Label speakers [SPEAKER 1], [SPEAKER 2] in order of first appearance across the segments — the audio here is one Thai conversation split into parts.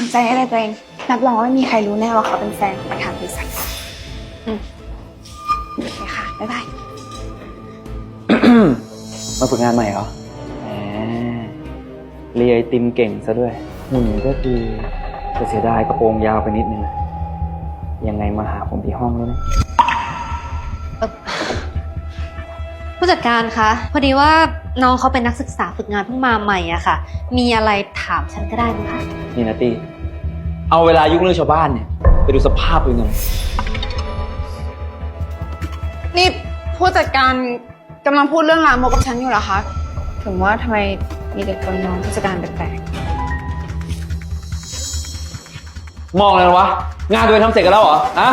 [SPEAKER 1] างใจอะไรตัวเองรับรองว่าไม่มีใครรู้แน่ว่าเขาเป็นแฟนของประธานบริษัทอืมโอเคค่ะ บ๊ายบาย
[SPEAKER 2] มาฝึกงานใหม่เหรอแหมเรียไอติมเก่งซะด้วยหุ่นก็คือจะเสียดายกระโปรงยาวไปนิดนึงอะยังไงมาหาผมที่ห้องแล้วนะ
[SPEAKER 3] ผู้จัดการคะ พอดีว่า น้องเขาเป็นนักศึกษาฝึกงานเพิ่งมาใหม่อะค่ะ มีอะไรถามฉันก็ได้นะคะ
[SPEAKER 2] นี่นะตี้เอาเวลายุ่งเรื่องชาวบ้านเนี่ย ไปดูสภาพเป็นไง
[SPEAKER 1] นี่ผู้จัดการกำลังพูดเรื่องรามกกับฉันอยู่เหรอคะ ถึงว่าทำไมมีเด็กคนมองผู้จัดการแปลก
[SPEAKER 2] มองอะไรวะ งานตัวเองทำเสร็จกันแล้วเหรออะ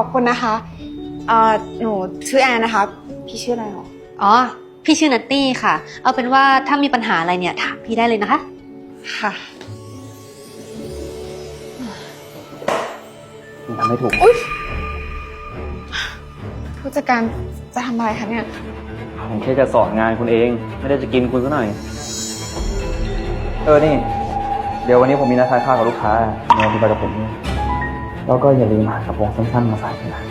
[SPEAKER 1] อบคุณนะคะเอ่อหนูชื่อแอนนะคะ พี่ชื่ออะไรหรอ
[SPEAKER 3] อ๋อ พี่ชื่อนัตตี้ค่ะ เอาเป็นว่าถ้ามีปัญหาอะไรเนี่ยถามพี่ได้เลยนะคะ
[SPEAKER 1] ค่ะ
[SPEAKER 2] มันทำไม่ถูก
[SPEAKER 1] ผู้จัดการจะทำอะไรคะเนี่ย
[SPEAKER 2] ผมแค่จะสอนงานคุณเอง ไม่ได้จะกินคุณซะหน่อย เออ นี่ เดี๋ยววันนี้ผมมีนัดทานข้าวกับลูกค้าเดี๋ยวคุณไปกับผมด้วย แล้วก็อย่าลืมหากระโปรงสั้นๆมาใส่ด้วยนะ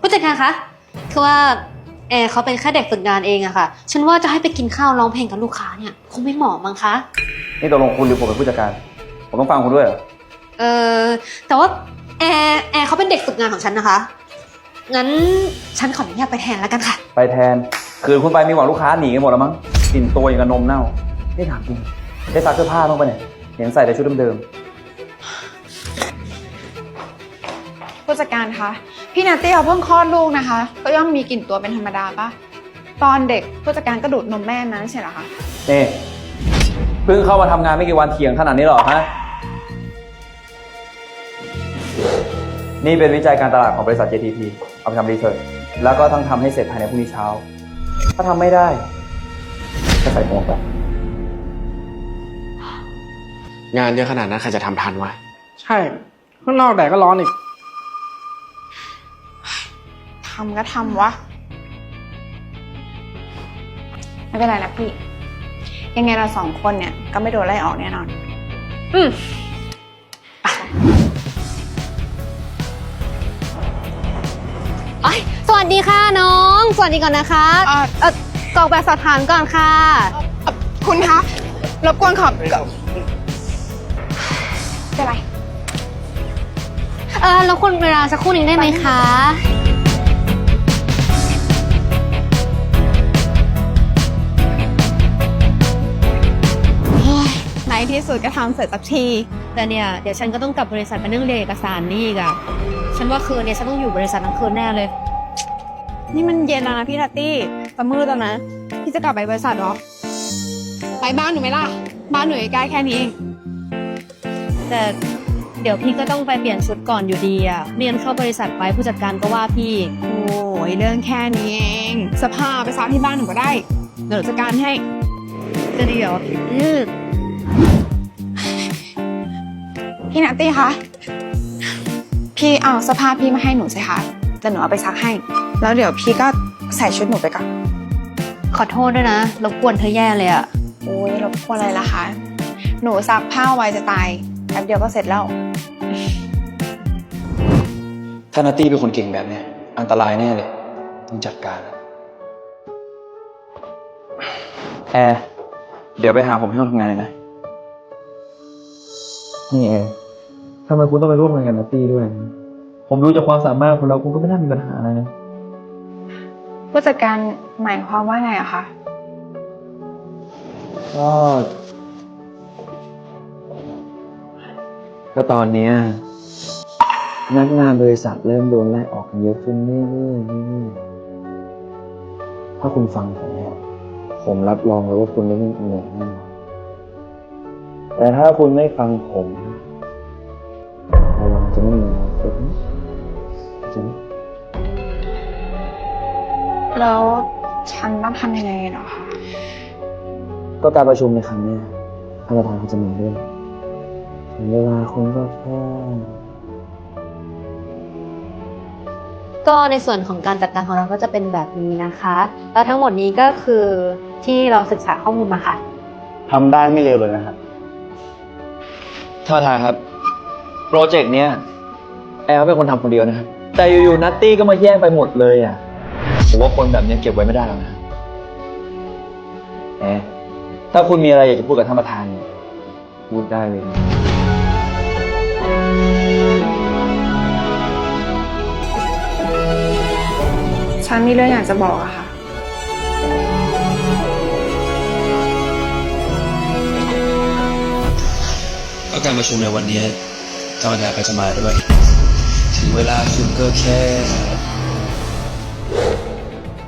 [SPEAKER 3] ผู้จัดการคะคือว่าแอร์เขาเป็นแค่เด็กฝึกงานเองอะค่ะ ฉันว่าจะให้ไปกินข้าวร้องเพลงกับลูกค้าเนี่ยคงไม่เหมาะมั้งคะ
[SPEAKER 2] นี่ตกลงคุณหรือผมเป็นผู้จัดการ ผมต้องฟังคุณด้วยเหรอ
[SPEAKER 3] เออแต่ว่าแอร์แอร์เขาเป็นเด็กฝึกงานของฉันนะคะ งั้นฉันขออนุญาตไปแทนแล้วกันค่ะ
[SPEAKER 2] ไปแทน คืนคุณไปมีหวังลูกค้าหนีกันหมดแล้วมั้งกลิ่นตัวอย่างกับนมเน่าไม่ถามจริงได้ซักเสื้อผ้าบ้างปะเนี่ย เห็นใส่แต่ชุดเดิม
[SPEAKER 1] ผู้จัดการคะพี่นาเตี้เขาเพิ่งคลอดลูกนะคะ ก็ย่อมมีกลิ่นตัวเป็นธรรมดาปะตอนเด็กผู้จัดการก็ดูดนมแม่มาไม่ใช่เหรอคะ
[SPEAKER 2] ๆนี่เพิ่งเข้ามาทำงานไม่กี่วันเถียงขนาดนี้เหรอฮะ นี่เป็นวิจัยการตลาดของบริษัท JTP เอาไปทำรีเสิร์ชแล้วก็ต้องทำให้เสร็จภายในพรุ่งนี้เช้า ถ้าทำไม่ได้ ก็ใส่หัวไป
[SPEAKER 4] งานเยอะขนาดนั้นใครจะทำทันวะ
[SPEAKER 5] ใช่ ข้างนอกแดดก็ร้อนอีก
[SPEAKER 1] ทำก็ทำวะ ไม่เป็นไรนะพี่ ยังไงเราสองคนเนี่ย ก็ไม่โดนไล่ออกแน่นอน
[SPEAKER 3] อืมไปอยสวัสดีค่ะน้อง สวัสดีก่อนนะคะ
[SPEAKER 1] เอ่อ
[SPEAKER 3] เออกรอกแบบสอบถามก่อนค่ะ
[SPEAKER 1] เอ่อคุณคะ รบกวนขอบ เป็นไร
[SPEAKER 3] เออแล้วคุณเวลาสักครู่หนึงได้ไหมคะ
[SPEAKER 1] ในที่สุดก็ทำเสร็จสักที
[SPEAKER 3] แต่เนี่ย เดี๋ยวฉันก็ต้องกลับบริษัทไปนั่งเรียนเอกสารนี่อีกอะฉันว่าคืนเนี้ฉันต้องอยู่บริษัททั้งคืนแน่เลย
[SPEAKER 1] นี่มันเย็นแล้วนะพี่ทัตตี้จะมืดแล้วนะ พี่จะกลับไปบริษัทเหรอ ไปบ้านหนูไหมล่ะ บ้านหนูใกล้แค่นี้เอง
[SPEAKER 3] แต่เดี๋ยวพี่ก็ต้องไปเปลี่ยนชุดก่อนอยู่ดีอะเรียนเข้าบริษัทไปผู้จัดการก็ว่าพี่
[SPEAKER 1] โอ้ยเรื่องแค่นี้เองสภาพไปซ้อมที่บ้านหนูก็ได้เดี๋ยวหนูจัดการให้
[SPEAKER 3] จะดีเหรออืม
[SPEAKER 1] พี่นัตตี้คะพี่เอาเสภาพพี่มาให้หนูสิคะเดี๋ยวหนูเอาไปซักให้ แล้วเดี๋ยวพี่ก็ใส่ชุดหนูไปก่อน
[SPEAKER 3] ขอโทษด้วยนะรบกวนเธอแย่เลยอะ
[SPEAKER 1] โอ้ยรบกวนอะไรล่ะคะ หนูซักผ้าไวจะตาย แป๊บเดียวก็เสร็จแล้ว
[SPEAKER 2] ถ้านาตี้เป็นคนเก่งแบบเนี้ยอันตรายแน่เลย ต้องจัดการแอร์เดี๋ยวไปหาผมที่ห้องทำงานเลยนะ นี่แอร์ทำไมคุณต้องไปร่วมงานกับนาตี้ด้วย ผมรู้จากความสามารถคุณแล้วคุณก็ไม่น่ามีปัญหาอะไรนะ
[SPEAKER 1] ผู้จัดการหมายความว่าไงอะคะ
[SPEAKER 2] ก็ ก็ตอนเนี้ยพนักงานบริษัทเริ่มโดนไล่ออกกันเยอะขึ้นเรื่อยๆเรื่อยๆถ้าคุณฟังผมเนี่ยผมรับรองเลยว่าคุณไม่เหนื่อยแน่นอนแต่ถ้าคุณไม่ฟังผมระวังจะไม่มีอนาคตนะจริง
[SPEAKER 1] แล้วฉันต้องทำยังไงเหรอคะ
[SPEAKER 2] ก็การประชุมในครั้งเนี้ยท่านประธานเขาจะมาด้วย ถึงเวลาคุณก็แค่
[SPEAKER 3] ก็ในส่วนของการจัดการของเราก็จะเป็นแบบนี้นะคะ แล้วทั้งหมดนี้ก็คือที่เราศึกษาข้อมูลมาค่ะ
[SPEAKER 6] ทำได้ไม่เร็วเลยนะครับ
[SPEAKER 2] ท่านประธานครับ โปรเจกต์เนี้ยแอลเป็นคนทำคนเดียวนะครับ แต่อยู่ๆนัตตี้ก็มาแย่งไปหมดเลยอะผมว่าคนแบบเนี้ยเก็บไว้ไม่ได้แล้วนะแอร์ถ้าคุณมีอะไรอยากจะพูดกับท่านประธานเนี่ยพูดได้เลยนะ
[SPEAKER 1] ฉันมีเรื่องอยากจะบอกอะค่ะ
[SPEAKER 7] ก็การประชุมในวันนี้ธรรมดาก็จะมาด้วย ถึงเวลาคุณก็แค่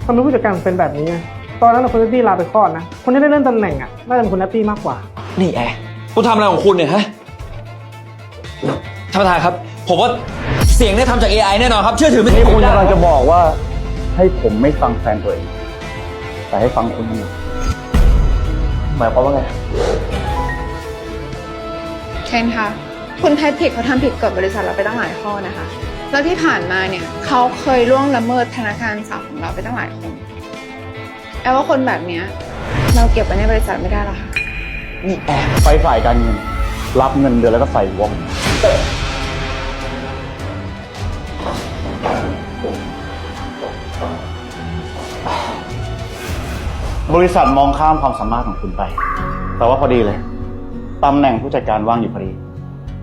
[SPEAKER 5] ทำไมผู้จัดการเป็นแบบนี้อะตอนนั้นเราคุณนัตตี้ลาไปคลอดนะ คนที่ได้เลื่อนตำแหน่งอะ น่าจะเป็นคุณนัตตี้มากกว่า
[SPEAKER 2] นี่แอร์คุณทำอะไรของคุณเนี่ยฮะ ท่านประธานครับ ผมว่าเสียงเนี่ยทำจาก AI แน่นอนครับ เชื่อถือไม่
[SPEAKER 6] นี่คุณ
[SPEAKER 2] ได้
[SPEAKER 6] กำลังจะบอกว่า ให้ผมไม่ฟังแฟนตัวเอง แต่ให้ฟังคุณนี่หมายความว่าไง
[SPEAKER 1] เคนคะคุณแพทริกเขาทำผิดกฎบริษัทเราไปตั้งหลายข้อนะคะ แล้วที่ผ่านมาเนี่ยเขาเคยล่วงละเมิดพนักงานสาวของเราไปตั้งหลายคนแอลว่าคนแบบเนี้ยเราเก็บไว้ในบริษัทไม่ได้หรอกค่ะ
[SPEAKER 2] นี่แอร์
[SPEAKER 6] ไปฝ่ายการเงิน รับเงินเดือนแล้วก็ใส่วง บริษัทมองข้ามความสามารถของคุณไป แต่ว่าพอดีเลยตำแหน่งผู้จัดการว่างอยู่พอดี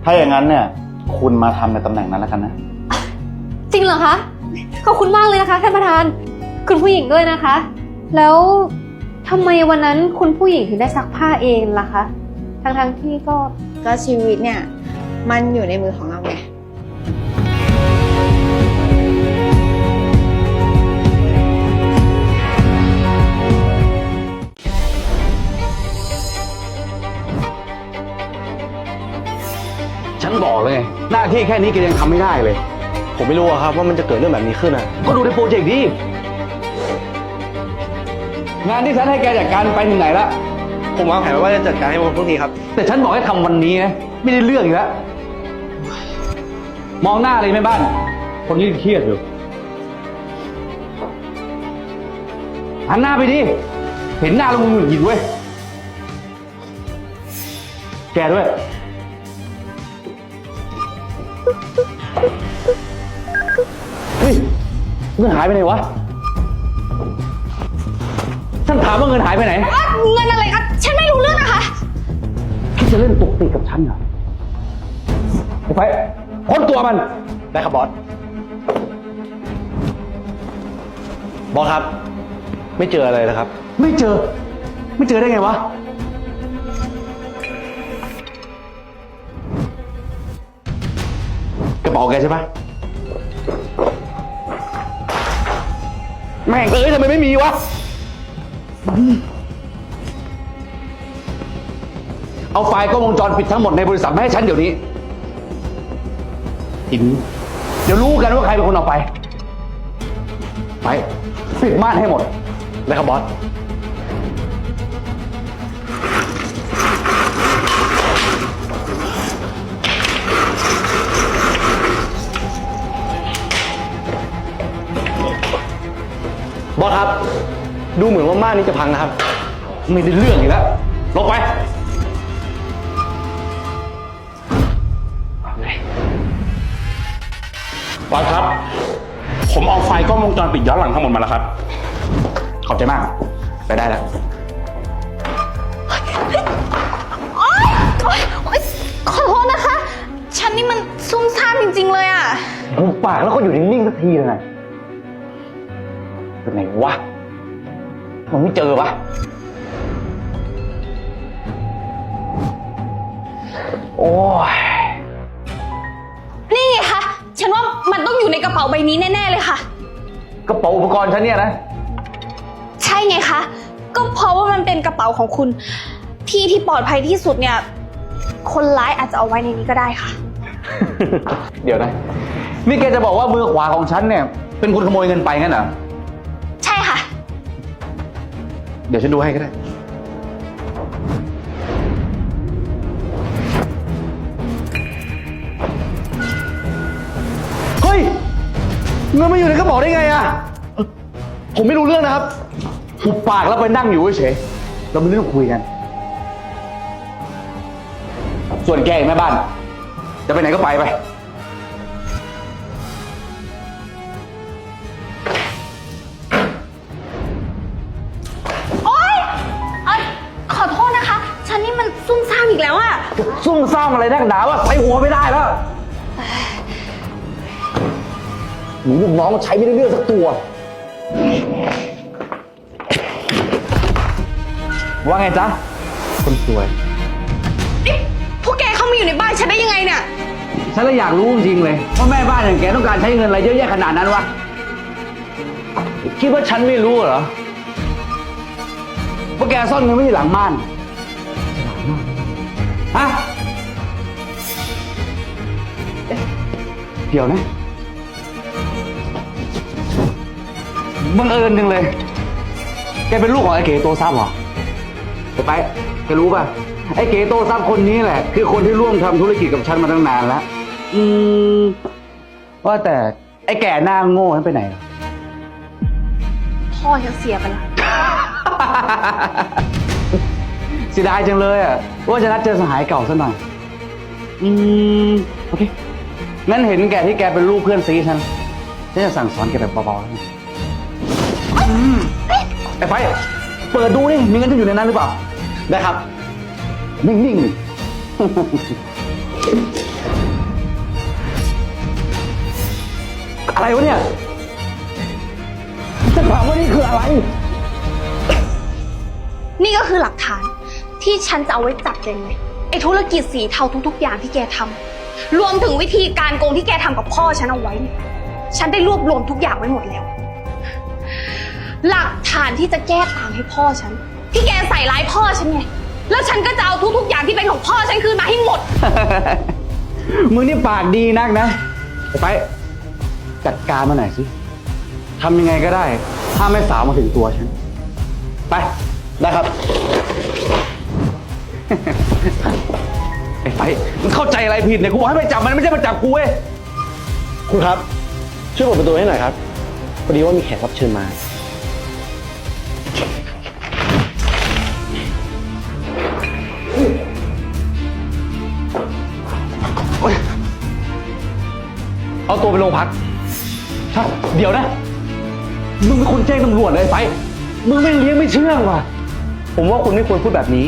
[SPEAKER 6] ถ้าอย่างนั้นเนี่ย คุณมาทำในตำแหน่งนั้นแล้วกันนะ
[SPEAKER 3] จริงเหรอคะ ขอบคุณมากเลยนะคะท่านประธาน คุณผู้หญิงด้วยนะคะ แล้วทำไมวันนั้นคุณผู้หญิงถึงได้ซักผ้าเองล่ะคะ ทั้งๆที่ก็
[SPEAKER 1] ก็ชีวิตเนี่ย มันอยู่ในมือของเราไง
[SPEAKER 6] น้าที่แค่นี้แกยังทำไม่ได้เลย
[SPEAKER 8] ผมไม่รู้อะครับว่ามันจะเกิดเรื่องแบบนี้ขึ้นอะ
[SPEAKER 6] ก็ดูในโปรเจกต์ดิงานที่ฉันให้แกจัดการไปถึงไหนละ
[SPEAKER 8] ผมวางแผนไว้ว่าจะจัดการให้วันพรุ่งนี้ครับ
[SPEAKER 6] แต่ฉันบอกให้ทำวันนี้นะไม่ได้เรื่องอีกแล้วมองหน้าเลยแม่บ้าน คนนี้เครียดอยู่หันหน้าไปดิเห็นหน้าแล้วมึงหงุดหงิดเว้ยแกด้วย เฮ้ยเงินหายไปไหนวะ ฉันถามว่าเงินหายไปไหน
[SPEAKER 3] เงินอะไรคะฉันไม่รู้เรื่องนะคะ
[SPEAKER 6] คิดจะเล่นตุกติกกับฉันเหรอไอ้ไฟค้นตัวมัน
[SPEAKER 8] ได้ครับบอส บอสครับ ไม่เจออะไรนะครับ
[SPEAKER 6] ไม่เจอ ไม่เจอได้ไงวะ กระเป๋าแกใช่ปะแม่งเอ้ยทำไมไม่มีวะ เอาไฟล์กล้องวงจรปิดทั้งหมดในบริษัทมาให้ฉันเดี๋ยวนี้อินเดี๋ยวรู้กันว่าใครเป็นคนเอาไป ไปปิดม่านให้หมด
[SPEAKER 8] ได้ครับบอส ครับ ดูเหมือนว่าม่านนี้จะพังนะครับ
[SPEAKER 6] ไม่ได้เรื่องอีกแล้วลงไป
[SPEAKER 9] บอสครับ ผมเอาไฟล์กล้องวงจรปิดย้อนหลังทั้งหมดมาแล้วครับ ขอบใจมาก ไปได้แล้ว
[SPEAKER 1] ขอโทษนะคะ ฉันนี่มันซุ่มซ่ามจริงๆเลยอะ
[SPEAKER 6] หุบปากแล้วก็อยู่นิ่งๆสักทีเลยไง เป็นไงวะ มันไม่เจอวะ โอ้ย
[SPEAKER 10] นี่ไงคะ ฉันว่ามันต้องอยู่ในกระเป๋าใบนี้แน่ ๆ เลยค่ะ
[SPEAKER 6] กระเป๋าอุปกรณ์ฉันเนี่ยนะ
[SPEAKER 10] ใช่ไงคะ ก็เพราะว่ามันเป็นกระเป๋าของคุณ ที่ที่ปลอดภัยที่สุดเนี่ย คนร้ายอาจจะเอาไว้ในนี้ก็ได้ค่ะ
[SPEAKER 6] เดี๋ยวนะ นี่แกจะบอกว่ามือขวาของฉันเนี่ย เป็นคนขโมยเงินไปงั้นเหรอ เดี๋ยวฉันดูให้ก็ได้ เฮ้ย เงินมาอยู่ในกระเป๋าได้ไงอะเอ่อผมไม่รู้เรื่องนะครับหุบปากแล้วไปนั่งอยู่เฉยๆเราไม่ต้องคุยกัน ส่วนแกอีกแม่บ้าน จะไปไหนก็ไปไป
[SPEAKER 10] ซุ่ามอะ
[SPEAKER 6] ไรนักหนาวะใส่หัวไม่ได้แล้วหนูลูกน้องใช้ไม่ได้เรื่องสักตัว ว่าไงจ๊ะ คนสวย
[SPEAKER 10] นี่พวกแกเข้ามาอยู่ในบ้านฉันได้ยังไงเนี่ย
[SPEAKER 6] ฉันเลยอยากรู้จริงๆเลยว่าแม่บ้านอย่างแกต้องการใช้เงินอะไรเยอะแยะขนาดนั้นวะ คิดว่าฉันไม่รู้เหรอว่าแกซ่อนเงินไว้ที่หลังม่านฮะ เดี๋ยวนะ บังเอิญจังเลย แกเป็นลูกของไอ้เก๋โตซับเหรอไปไปแกรู้ป่ะ ไอ้เก๋โตซับคนนี้แหละ คือคนที่ร่วมทำธุรกิจกับฉันมาตั้งนานแล้ว อืม ว่าแต่ไอ้แก่หน้าโง่นั้นไปไหนเหรอ
[SPEAKER 10] พ่อฉันเสียไปแล้ว
[SPEAKER 6] เสียดายจังเลยอะว่าจะนัดเจอสหายเก่าซะหน่อย อืม โอเค งั้นเห็นแกที่แกเป็นลูกเพื่อนซีฉันฉันจะสั่งสอนแกแบบเบาๆแล้วกันอืมไอ้ไฟเปิดดูนี่มีเงินจะอยู่ในนั้นหรือเปล่า ได้ครับ นิ่งๆอะไรวะเนี่ยจะถามว่านี่คืออะไร
[SPEAKER 10] นี่ก็คือหลักฐานที่ฉันจะเอาไว้จับแกไงไอ้ธุรกิจสีเทาทุกๆอย่างที่แกทำ รวมถึงวิธีการโกงที่แกทำกับพ่อฉันเอาไว้เนี่ยฉันได้รวบรวมทุกอย่างไว้หมดแล้ว หลักฐานที่จะแก้ต่างให้พ่อฉัน ที่แกใส่ร้ายพ่อฉันไงแล้วฉันก็จะเอาทุกๆอย่างที่เป็นของพ่อฉันคืนมาให้หมด
[SPEAKER 6] มึงนี่ปากดีนักนะไปจัดการมาหน่อยสิทำยังไงก็ได้ ถ้าไม่สาวมาถึงตัวฉัน ไป ได้ครับ ไอ้ไฟมึงเข้าใจอะไรผิดเนี่ยกูบอกให้ไปจับมันไม่ใช่มาจับกูเว้ย
[SPEAKER 8] คุณครับ ช่วยเปิดประตูให้หน่อยครับพอดีว่ามีแขกรับเชิญมา
[SPEAKER 6] เอาตัวไปโรงพักใช่เดี๋ยวนะ มึงเป็นคนแจ้งตำรวจเลยไฟ มึงไม่เลี้ยงไม่เชื่องว่ะ
[SPEAKER 8] ผมว่าคุณไม่ควรพูดแบบนี้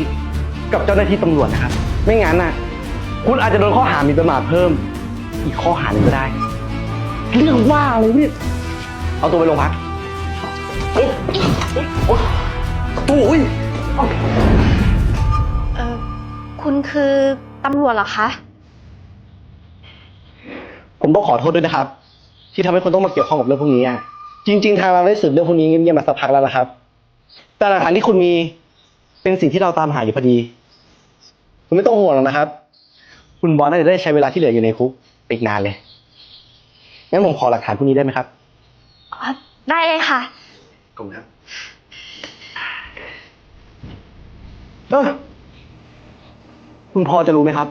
[SPEAKER 8] กับเจ้าหน้าที่ตำรวจนะครับ ไม่งั้นน่ะ คุณอาจจะโดนข้อหาหมีประมาทเพิ่ม อีกข้อหาหนึ่งก็ได้ เรื่องว่าอะไรเนี่ยเอาตัวไปโรงพักโอ๊ยโอ๊ยโอ๊ย
[SPEAKER 10] เออคุณคือตำรวจเหรอคะ
[SPEAKER 8] ผมต้องขอโทษด้วยนะครับ ที่ทำให้คุณต้องมาเกี่ยวข้องกับเรื่องพวกนี้อะจริง ๆ ทางเราได้สืบเรื่องพวกนี้เงียบๆมาสักพักแล้วนะครับ แต่หลักฐานที่คุณมีเป็นสิ่งที่เราตามหาอยู่พอดี คุณไม่ต้องห่วงหรอกนะครับ คุณบอลน่าจะได้ใช้เวลาที่เหลืออยู่ในคุกไปอีกนานเลย งั้นผมขอหลักฐานพวกนี้ได้ไหมครับ
[SPEAKER 10] อ๋อได้เลยค่ะ
[SPEAKER 8] ขอบคุณครับเออคุณพอจะรู้ไหมครับ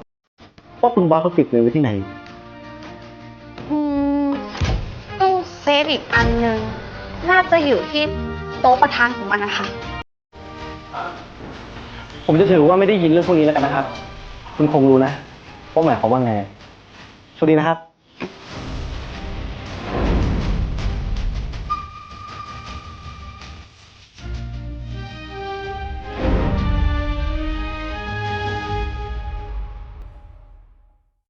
[SPEAKER 8] ว่าคุณบอสเขาเก็บเงินไว้ที่ไหน
[SPEAKER 10] อืมตู้เซฟอีกอันหนึ่งน่าจะอยู่ที่โต๊ะประธานของมันนะคะ
[SPEAKER 8] ผมจะถือว่าไม่ได้ยินเรื่องพวกนี้แล้วกันนะครับ คุณคงรู้นะว่าหมายความว่าไงโชคดีนะครับ